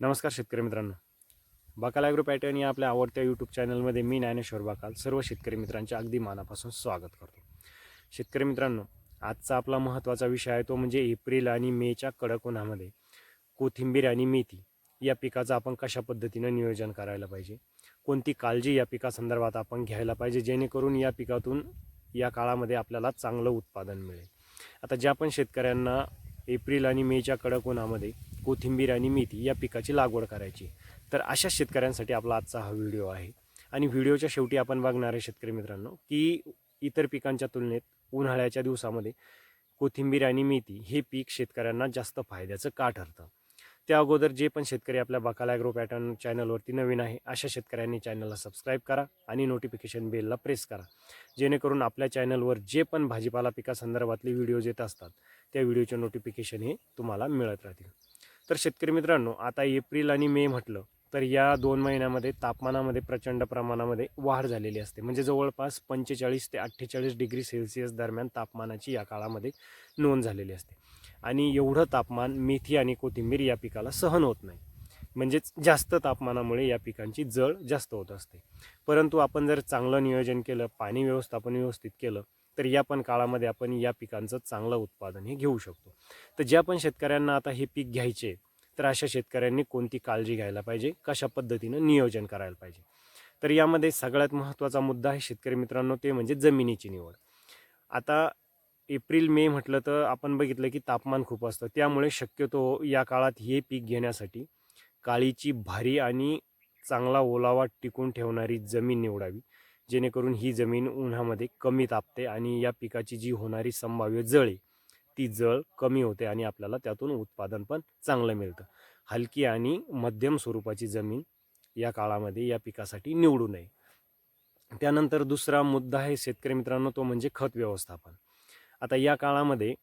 नमस्कार शेतकरी मित्रांनो. बाकाल ॲग्रो पॅटर्न या आपल्या आवडत्या यूट्यूब चॅनलमध्ये मी ज्ञानेश्वर बाकाल सर्व शेतकरी मित्रांचे अगदी मानापासून स्वागत करतो. शेतकरी मित्रांनो आजचा आपला महत्त्वाचा विषय आहे तो म्हणजे एप्रिल आणि मेच्या कडक उन्हामध्ये कोथिंबीर आणि मेथी या पिकाचं आपण कशा पद्धतीनं नियोजन करायला पाहिजे? कोणती काळजी या पिकासंदर्भात आपण घ्यायला पाहिजे? जेणेकरून या पिकातून या काळामध्ये आपल्याला चांगलं उत्पादन मिळेल. आता ज्या पण शेतकऱ्यांना एप्रिल आणि मेच्या कडक उन्हामध्ये कोथिंबीर आणि मेथी या पिकाची लागवड करायची. तर अशा शेतकऱ्यांसाठी आपला आजचा हा व्हिडिओ आहे. आणि व्हिडिओच्या शेवटी आपण बघणार आहे शेतकरी मित्रांनो की इतर पिकांच्या तुलनेत उन्हाळ्याच्या दिवसामध्ये कोथिंबीर आणि मेथी हे पीक शेतकऱ्यांना जास्त फायद्याचं का ठरतं? त्या अगोदर जे पण शेतकरी आपल्या बकाला ॲग्रो पॅटर्न चॅनलवरती नवीन आहे अशा शेतकऱ्यांनी चॅनलला सबस्क्राईब करा आणि नोटिफिकेशन बेलला प्रेस करा. जेणेकरून आपल्या चॅनलवर जे पण भाजीपाला पिकासंदर्भातले व्हिडिओज येत असतात त्या व्हिडिओचे नोटिफिकेशन हे तुम्हाला मिळत राहतील. तर शेतकरी मित्रांनो आता एप्रिल आणि मे म्हटलं तर या दोन महिन्यामध्ये तापमानामध्ये प्रचंड प्रमाणामध्ये वाढ झालेली असते. म्हणजे जवळपास पंचेचाळीस ते अठ्ठेचाळीस डिग्री सेल्सिअस दरम्यान तापमानाची या काळामध्ये नोंद झालेली असते. आणि एवढं तापमान मेथी आणि कोथिंबीर या पिकाला सहन होत नाही. म्हणजेच जास्त तापमानामुळे या पिकांची जळ जास्त होत असते. परंतु आपण जर चांगलं नियोजन केलं पाणी व्यवस्थापन व्यवस्थित केलं तर या पण काळामध्ये आपण या पिकांचं चांगलं उत्पादन हे घेऊ शकतो. तर ज्या पण शेतकऱ्यांना आता हे पीक घ्यायचे तर अशा शेतकऱ्यांनी कोणती काळजी घ्यायला पाहिजे? कशा पद्धतीनं नियोजन करायला पाहिजे? तर यामध्ये सगळ्यात महत्त्वाचा मुद्दा आहे शेतकरी मित्रांनो ते म्हणजे जमिनीची निवड. आता एप्रिल मे म्हटलं तर आपण बघितलं की तापमान खूप असतं. त्यामुळे शक्यतो या काळात हे पीक घेण्यासाठी काळीची भारी आणि चांगला ओलावा टिकून ठेवणारी जमीन निवडावी जेणेकरून ही जमीन उन्हामध्ये कमी तापते आणि या पिकाची जी होणारी संभाव्य जळ आहे ती जळ कमी होते आणि आपल्याला त्यातून उत्पादन पण चांगलं मिळतं. हलकी आणि मध्यम स्वरूपाची जमीन या काळामध्ये या पिकासाठी निवडू नये. त्यानंतर दुसरा मुद्दा आहे शेतकरी मित्रांनो तो म्हणजे खत व्यवस्थापन. आता या काळामध्ये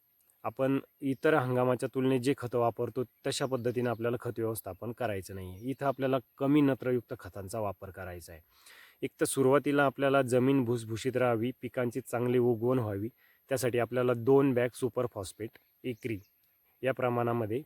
आपण इतर हंगामाच्या तुलनेत जे खतं वापरतो तशा पद्धतीने आपल्याला खत व्यवस्थापन करायचं नाही आहे इथं आपल्याला कमी नत्रयुक्त खतांचा वापर करायचा आहे. एक तर सुरुवातीला आपल्याला जमीन भुसभुशीत राहावी पिकांची चांगली उगवण व्हावी त्यासाठी आपल्याला दोन बॅग सुपर फॉस्फेट एकरी या प्रमाणामध्ये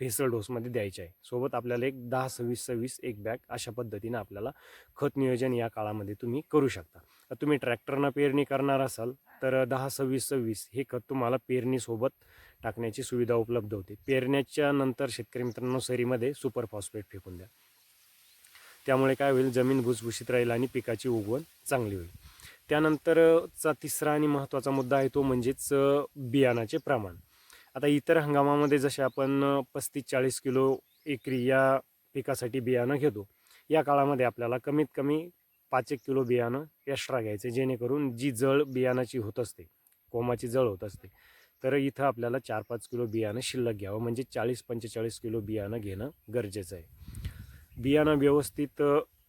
भेसळ डोसमध्ये द्यायचे आहे. सोबत आपल्याला एक दहा सव्वीस सव्वीस एक बॅग अशा पद्धतीनं आपल्याला खत नियोजन या काळामध्ये तुम्ही करू शकता. तुम्ही ट्रॅक्टरनं पेरणी करणार असाल तर दहा सव्वीस सव्वीस हे खत तुम्हाला पेरणीसोबत टाकण्याची सुविधा उपलब्ध होते. पेरण्याच्या नंतर शेतकरी मित्रांनो सरीमध्ये सुपर फॉस्फेट फेकून द्या. त्यामुळे काय होईल जमीन भुसभुशीत राहील आणि पिकाची उगवण चांगली होईल. त्यानंतरचा तिसरा आणि महत्त्वाचा मुद्दा आहे तो म्हणजेच बियाणाचे प्रमाण. आता इतर हंगामामध्ये जसे आपण पस्तीस चाळीस किलो एकरी या पिकासाठी बियाणं घेतो या काळामध्ये आपल्याला कमीत कमी पाच एक किलो बियाणं एक्स्ट्रा घ्यायचं जेणेकरून जी जळ बियाणाची होत असते कोमाची जळ होत असते तर इथं आपल्याला चार पाच किलो बियाणं शिल्लक घ्यावं म्हणजे चाळीस पंचेचाळीस किलो बियाणं घेणं गरजेचं आहे. बियाणं व्यवस्थित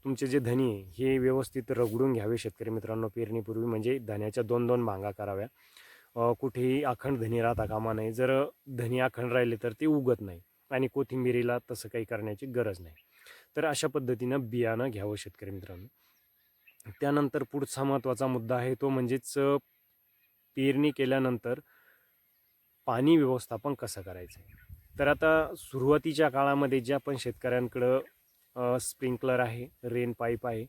तुमचे जे धनी आहे हे व्यवस्थित रगडून घ्यावे शेतकरी मित्रांनो पेरणीपूर्वी म्हणजे धन्याच्या दोन दोन भांगा कराव्या. कुठेही अखंड धनी राहता कामा नाही जर धनी अखंड राहिले तर ते उगत नाही आणि कोथिंबिरीला तसं काही करण्याची गरज नाही. तर अशा पद्धतीनं बियाणं घ्यावं शेतकरी मित्रांनो. त्यानंतर पुढचा महत्त्वाचा मुद्दा आहे तो म्हणजेच पेरणी केल्यानंतर पाणी व्यवस्थापन कसं करायचं आहे? तर आता सुरुवातीच्या काळामध्ये ज्या पण शेतकऱ्यांकडं स्प्रिंकलर आहे रेन पाईप आहे.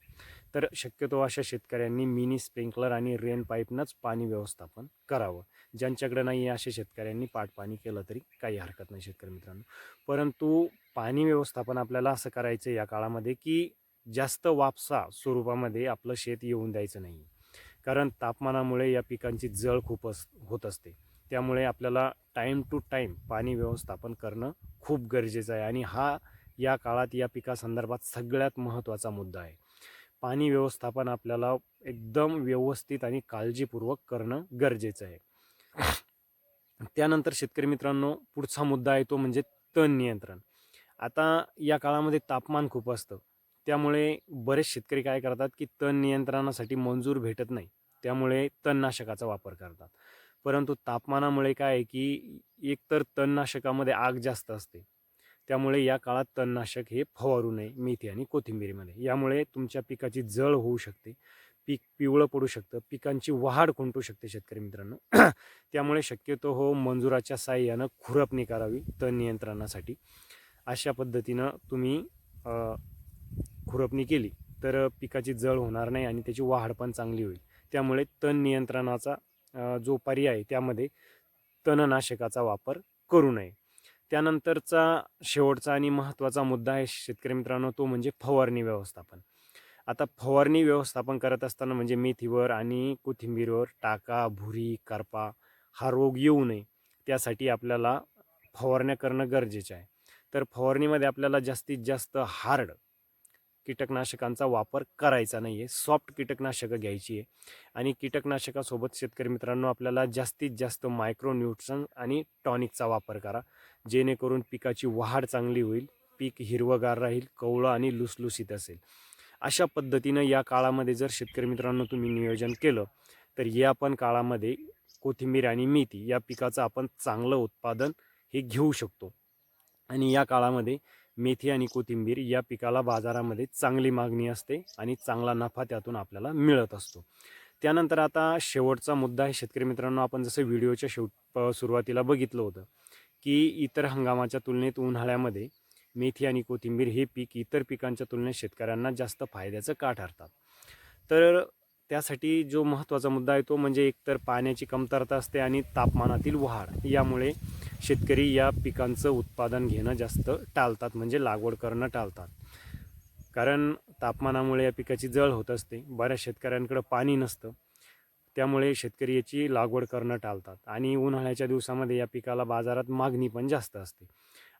तर शक्यतो अशा शेतकऱ्यांनी मिनी स्प्रिंकलर आणि रेन पाईपनंच पाणी व्यवस्थापन करावं. ज्यांच्याकडे नाही आहे अशा शेतकऱ्यांनी पाठपाणी केलं तरी काही हरकत नाही शेतकरी मित्रांनो. परंतु पाणी व्यवस्थापन आपल्याला असं करायचं या काळामध्ये की जास्त वापसा स्वरूपामध्ये आपलं शेत येऊन द्यायचं नाही. कारण तापमानामुळे या पिकांची जळ खूप अस होत असते. त्यामुळे आपल्याला टाईम टू टाईम पाणी व्यवस्थापन करणं खूप गरजेचं आहे आणि हा या काळात या पिकासंदर्भात सगळ्यात महत्त्वाचा मुद्दा आहे. पाणी व्यवस्थापन आपल्याला एकदम व्यवस्थित आणि काळजीपूर्वक करणं गरजेचं आहे. त्यानंतर शेतकरी मित्रांनो पुढचा मुद्दा आहे तो म्हणजे तण नियंत्रण. आता या काळामध्ये तापमान खूप असतं. त्यामुळे बरेच शेतकरी काय करतात की तण नियंत्रणासाठी मंजूर भेटत नाही. त्यामुळे तणनाशकाचा वापर करतात. परंतु तापमानामुळे काय आहे की एकतर तणनाशकामध्ये आग जास्त असते. त्यामुळे या काळात तणनाशक हे फवारू नये मेथी आणि कोथिंबिरीमध्ये. यामुळे तुमच्या पिकाची जळ होऊ शकते पीक पिवळं पडू शकतं पिकांची वाढ खुंटू शकते शेतकरी मित्रांनो. त्यामुळे शक्यतो हो मंजुराच्या साह्यानं खुरपणी करावी तण नियंत्रणासाठी. अशा पद्धतीनं तुम्ही खुरपणी केली तर पिकाची जळ होणार नाही आणि त्याची वाढ पण चांगली होईल. त्यामुळे तण नियंत्रणाचा जो पर्याय आहे त्यामध्ये तणनाशकाचा वापर करू नये. त्यानंतरचा शेवटचा आणि महत्त्वाचा मुद्दा आहे शेतकरी मित्रांनो तो म्हणजे फवारणी व्यवस्थापन. आता फवारणी व्यवस्थापन करत असताना म्हणजे मेथीवर आणि कोथिंबीरवर टाका भुरी करपा हा रोग येऊ नये त्यासाठी आपल्याला फवारण्या करणं गरजेचं आहे. तर फवारणीमध्ये आपल्याला जास्तीत जास्त हार्ड कीटकनाशकांचा वापर करायचा नाही आहे सॉफ्ट कीटकनाशकं घ्यायची आहे. आणि कीटकनाशकासोबत शेतकरी मित्रांनो आपल्याला जास्तीत जास्त मायक्रोन्यूट्रन आणि टॉनिकचा वापर करा. जेणेकरून पिकाची वाढ चांगली होईल पीक हिरवगार राहील कवळं आणि लुसलुसीत असेल. अशा पद्धतीनं या काळामध्ये जर शेतकरी मित्रांनो तुम्ही नियोजन केलं तर या पण काळामध्ये कोथिंबीर आणि मेथी या पिकाचं आपण चांगलं उत्पादन हे घेऊ शकतो. आणि या काळामध्ये मेथी आणि कोथिंबीर या पिकाला बाजारामध्ये चांगली मागणी असते आणि चांगला नफा त्यातून आपल्याला मिळत असतो. त्यानंतर आता शेवटचा मुद्दा आहे शेतकरी मित्रांनो आपण जसं व्हिडिओच्या शेवट सुरुवातीला बघितलं होतं की इतर हंगामाच्या तुलनेत उन्हाळ्यामध्ये मेथी आणि कोथिंबीर हे पीक इतर पिकांच्या तुलनेत शेतकऱ्यांना जास्त फायद्याचं का ठरतात? तर त्यासाठी जो महत्त्वाचा मुद्दा आहे तो म्हणजे एकतर पाण्याची कमतरता असते आणि तापमानातील वाढ. यामुळे शेतकरी या पिकांचं उत्पादन घेणं जास्त टाळतात म्हणजे लागवड करणं टाळतात. कारण तापमानामुळे या पिकाची जळ होत असते बऱ्याच शेतकऱ्यांकडं पाणी नसतं त्यामुळे शेतकरी याची लागवड करणं टाळतात. आणि उन्हाळ्याच्या दिवसामध्ये या पिकाला बाजारात मागणी पण जास्त असते.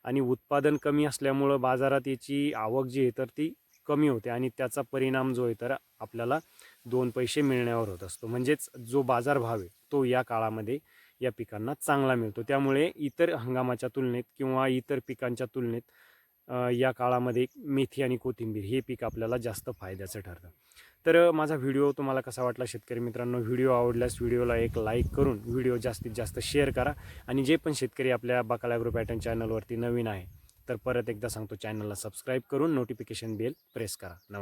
आणि उत्पादन कमी असल्यामुळं बाजारात याची आवक जी आहे तर ती कमी होते आणि त्याचा परिणाम जो आहे तर आपल्याला दोन पैसे मिळण्यावर होत असतो. म्हणजेच जो बाजारभाव आहे तो या काळामध्ये या पिकांना चांगला मिळतो. त्यामुळे इतर हंगामाच्या तुलनेत किंवा इतर पिकांच्या तुलनेत या काळामध्ये मेथी आणि कोथिंबीर हे पीक आपल्याला जास्त फायद्याचं ठरतं. तर माझा व्हिडिओ तुम्हाला कसा वाटला शेतकरी मित्रांनो? व्हिडिओ आवडल्यास व्हिडिओला एक लाईक करून व्हिडिओ जास्तीत जास्त शेअर करा आणि जे पण शेतकरी आपल्या बकाला ग्रुप पॅटर्न चॅनलवरती नवीन आहे तर परत एकदा सांगतो चॅनलला सबस्क्राईब करून नोटिफिकेशन बेल प्रेस करा. नमस्कार.